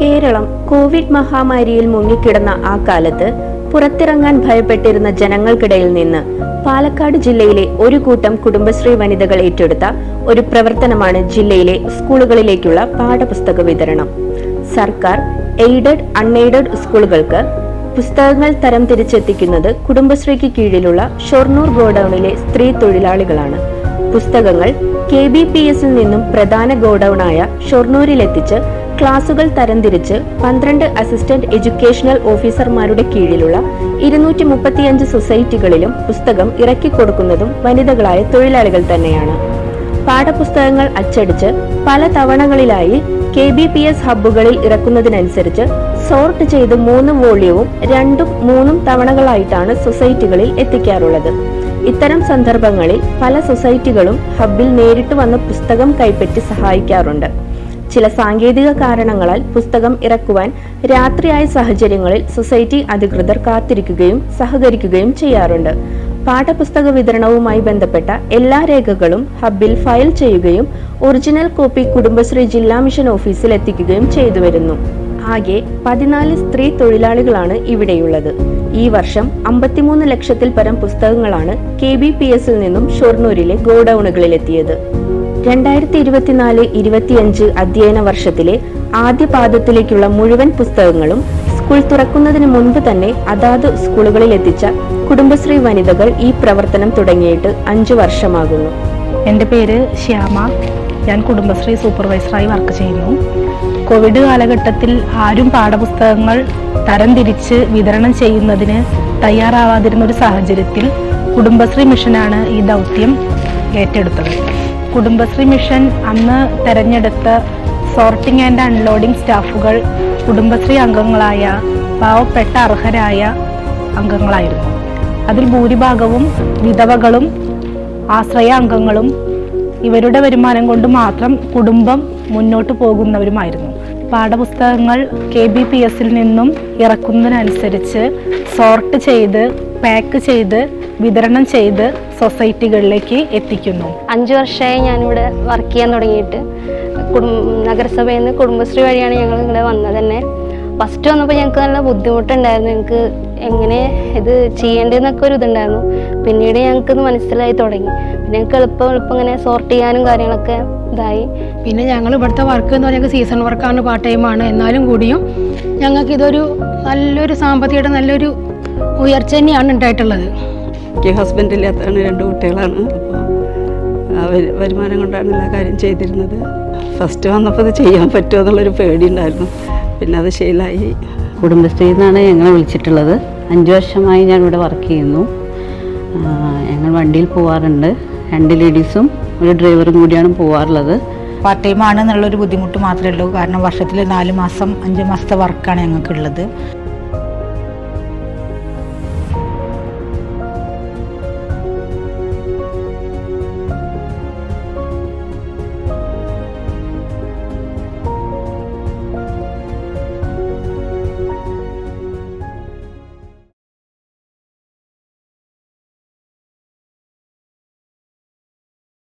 Keralam Covid മഹാമാരിയിൽ മുങ്ങിക്കിടന്ന ആ കാലത്ത് പുറത്തിറങ്ങാൻ ഭയപ്പെട്ടിരുന്ന ജനങ്ങൾക്കിടയിൽ നിന്ന് പാലക്കാട് ജില്ലയിലെ ഒരു കൂട്ടം കുടുംബശ്രീ വനിതകൾ ഏറ്റെടുത്ത ഒരു പ്രവർത്തനമാണ് ജില്ലയിലെ സ്കൂളുകളിലേക്കുള്ള പാഠപുസ്തക വിതരണം. സർക്കാർ എയ്ഡഡ് അൺഎയ്ഡഡ് സ്കൂളുകൾക്ക് പുസ്തകങ്ങൾ തരം തിരിച്ചെത്തിക്കുന്നത് കുടുംബശ്രീക്ക് കീഴിലുള്ള ഷൊർണൂർ ഗോഡൌണിലെ സ്ത്രീ തൊഴിലാളികളാണ്. പുസ്തകങ്ങൾ കെ ബി പി എസിൽ നിന്നും പ്രധാന ഗോഡൌണായ ഷൊർണൂരിലെത്തിച്ച് ക്ലാസുകൾ തരംതിരിച്ച് പന്ത്രണ്ട് അസിസ്റ്റന്റ് എഡ്യൂക്കേഷണൽ ഓഫീസർമാരുടെ കീഴിലുള്ള ഇരുന്നൂറ്റി മുപ്പത്തിയഞ്ച് സൊസൈറ്റികളിലും പുസ്തകം ഇറക്കി കൊടുക്കുന്നതും വനിതകളായ തൊഴിലാളികൾ തന്നെയാണ്. പാഠപുസ്തകങ്ങൾ അച്ചടിച്ച് പല തവണകളിലായി കെ ബി പി എസ് ഹബ്ബുകളിൽ ഇറക്കുന്നതിനനുസരിച്ച് സോർട്ട് ചെയ്ത് മൂന്ന് വോള്യവും രണ്ടും മൂന്നും തവണകളായിട്ടാണ് സൊസൈറ്റികളിൽ എത്തിക്കാറുള്ളത്. ഇത്തരം സന്ദർഭങ്ങളിൽ പല സൊസൈറ്റികളും ഹബ്ബിൽ നേരിട്ട് വന്ന പുസ്തകം കൈപ്പറ്റി സഹായിക്കാറുണ്ട്. ചില സാങ്കേതിക കാരണങ്ങളാൽ പുസ്തകം ഇറക്കുവാൻ രാത്രിയായ സാഹചര്യങ്ങളിൽ സൊസൈറ്റി അധികൃതർ കാത്തിരിക്കുകയും സഹകരിക്കുകയും ചെയ്യാറുണ്ട്. പാഠപുസ്തക വിതരണവുമായി ബന്ധപ്പെട്ട എല്ലാ രേഖകളും ഹബിൽ ഫയൽ ചെയ്യുകയും ഒറിജിനൽ കോപ്പി കുടുംബശ്രീ ജില്ലാ മിഷൻ ഓഫീസിൽ എത്തിക്കുകയും ചെയ്തു വരുന്നു. ആകെ പതിനാല് സ്ത്രീ തൊഴിലാളികളാണ് ഇവിടെയുള്ളത്. ഈ വർഷം അമ്പത്തിമൂന്ന് ലക്ഷത്തിൽ പരം പുസ്തകങ്ങളാണ് കെ ബി പി എസിൽ നിന്നും ഷൊർണൂരിലെ ഗോഡൌണുകളിലെത്തിയത്. രണ്ടായിരത്തി ഇരുപത്തിനാല് ഇരുപത്തിയഞ്ച് അധ്യയന വർഷത്തിലെ ആദ്യ പാദത്തിലേക്കുള്ള മുഴുവൻ പുസ്തകങ്ങളും സ്കൂൾ തുറക്കുന്നതിന് മുൻപ് തന്നെ അതാത് സ്കൂളുകളിൽ എത്തിച്ച കുടുംബശ്രീ വനിതകൾ ഈ പ്രവർത്തനം തുടങ്ങിയിട്ട് അഞ്ചു വർഷമാകുന്നു. എന്റെ പേര് ശ്യാമ. ഞാൻ കുടുംബശ്രീ സൂപ്പർവൈസറായി വർക്ക് ചെയ്യുന്നു. കോവിഡ് കാലഘട്ടത്തിൽ ആരും പാഠപുസ്തകങ്ങൾ തരംതിരിച്ച് വിതരണം ചെയ്യുന്നതിന് തയ്യാറാവാതിരുന്ന ഒരു സാഹചര്യത്തിൽ കുടുംബശ്രീ മിഷനാണ് ഈ ദൗത്യം ഏറ്റെടുത്തത്. കുടുംബശ്രീ മിഷൻ അന്ന് തെരഞ്ഞെടുത്ത സോർട്ടിംഗ് ആൻഡ് അൺലോഡിംഗ് സ്റ്റാഫുകൾ കുടുംബശ്രീ അംഗങ്ങളായ പാവപ്പെട്ട അർഹരായ അംഗങ്ങളായിരുന്നു. അതിൽ ഭൂരിഭാഗവും വിധവകളും ആശ്രയ അംഗങ്ങളും ഇവരുടെ വരുമാനം കൊണ്ട് മാത്രം കുടുംബം മുന്നോട്ട് പോകുന്നവരുമായിരുന്നു. പാഠപുസ്തകങ്ങൾ കെ ബി പി എസിൽ നിന്നും ഇറക്കുന്നതിനനുസരിച്ച് സോർട്ട് ചെയ്ത് പാക്ക് ചെയ്ത് വിതരണം ചെയ്ത് സൊസൈറ്റികളിലേക്ക് എത്തിക്കുന്നു. അഞ്ചു വർഷമായി ഞാനിവിടെ വർക്ക് ചെയ്യാൻ തുടങ്ങിയിട്ട്. കുടും നഗരസഭയിൽ നിന്ന് കുടുംബശ്രീ വഴിയാണ് ഞങ്ങൾ ഇവിടെ വന്നത് തന്നെ. ഫസ്റ്റ് വന്നപ്പോൾ ഞങ്ങൾക്ക് നല്ല ബുദ്ധിമുട്ടുണ്ടായിരുന്നു. ഞങ്ങൾക്ക് എങ്ങനെ ഇത് ചെയ്യേണ്ടതെന്നൊക്കെ ഒരു ഇതുണ്ടായിരുന്നു. പിന്നീട് ഞങ്ങൾക്ക് ഇത് മനസ്സിലായി തുടങ്ങി. ഞങ്ങൾക്ക് എളുപ്പം എളുപ്പം ഇങ്ങനെ സോർട്ട് ചെയ്യാനും കാര്യങ്ങളൊക്കെ ഇതായി. പിന്നെ ഞങ്ങൾ ഇവിടുത്തെ വർക്ക് എന്ന് പറയുന്നത് സീസൺ വർക്കാണ് പാർട്ട് ടൈമാണ് എന്നാലും കൂടിയും ഞങ്ങൾക്ക് ഇതൊരു നല്ലൊരു സാമ്പത്തികയുടെ നല്ലൊരു ഉയർച്ച തന്നെയാണ് ഉണ്ടായിട്ടുള്ളത്. എനിക്ക് ഹസ്ബൻഡ് ഇല്ലാത്തതാണ് രണ്ട് കുട്ടികളാണ്. അപ്പോൾ വരുമാനം കൊണ്ടാണ് എല്ലാ കാര്യം ചെയ്തിരുന്നത്. ഫസ്റ്റ് വന്നപ്പോൾ ഇത് ചെയ്യാൻ പറ്റുമോ എന്നുള്ളൊരു പേടി ഉണ്ടായിരുന്നു. പിന്നെ അത് ശീലമായി കുടുംബശ്രീയിൽ നിന്നാണ് ഞങ്ങളെ വിളിച്ചിട്ടുള്ളത്. അഞ്ച് വർഷമായി ഞാൻ ഇവിടെ വർക്ക് ചെയ്യുന്നു. ഞങ്ങൾ വണ്ടിയിൽ പോവാറുണ്ട്. രണ്ട് ലേഡീസും ഒരു ഡ്രൈവറും കൂടിയാണ് പോവാറുള്ളത്. പാർട്ട് ടൈം ആണെന്നുള്ളൊരു ബുദ്ധിമുട്ട് മാത്രമേ ഉള്ളൂ. കാരണം വർഷത്തിൽ നാല് മാസം അഞ്ച് മാസത്തെ വർക്കാണ് ഞങ്ങൾക്കുള്ളത്.